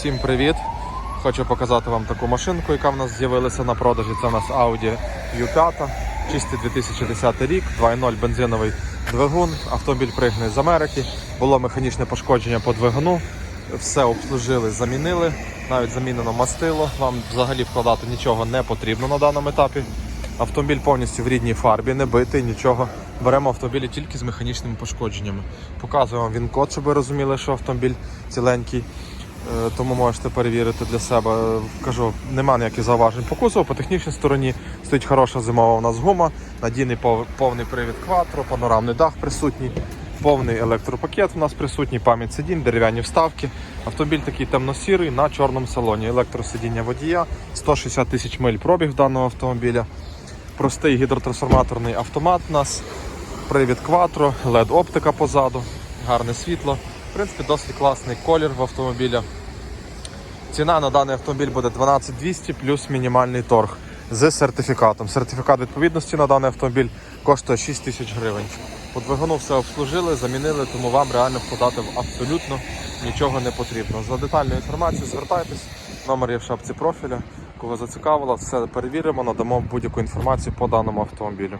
Всім привіт! Хочу показати вам таку машинку, яка в нас з'явилася на продажі. Це у нас Audi U5, чистий 2010 рік, 2.0 бензиновий двигун. Автомобіль пригнаний з Америки. Було механічне пошкодження по двигуну. Все обслужили, замінили, навіть замінено мастило. Вам взагалі вкладати нічого не потрібно на даному етапі. Автомобіль повністю в рідній фарбі, не битий, нічого. Беремо автомобілі тільки з механічними пошкодженнями. Показуємо він код, щоб ви розуміли, що автомобіль ціленький. Е, Тому можете перевірити для себе. Кажу, нема ніяких зауважень по кузову, по технічній стороні стоїть хороша зимова у нас гума, надійний повний привід кватро, панорамний дах присутній, повний електропакет у нас присутній, пам'ять сидінь, дерев'яні вставки. Автомобіль такий темно-сірий на чорному салоні. Електросидіння водія, 160 тисяч миль пробіг даного автомобіля. Простий гідротрансформаторний автомат у нас, привід кватро, LED оптика позаду, гарне світло. В принципі, досить класний колір в автомобіля. Ціна на даний автомобіль буде 12200 плюс мінімальний торг з сертифікатом. Сертифікат відповідності на даний автомобіль коштує 6 тисяч гривень. По двигуну все обслужили, замінили, тому вам реально вкладати в абсолютно нічого не потрібно. За детальною інформацією звертайтесь, номер є в шапці профіля. Кого зацікавило, все перевіримо, надамо будь-яку інформацію по даному автомобілю.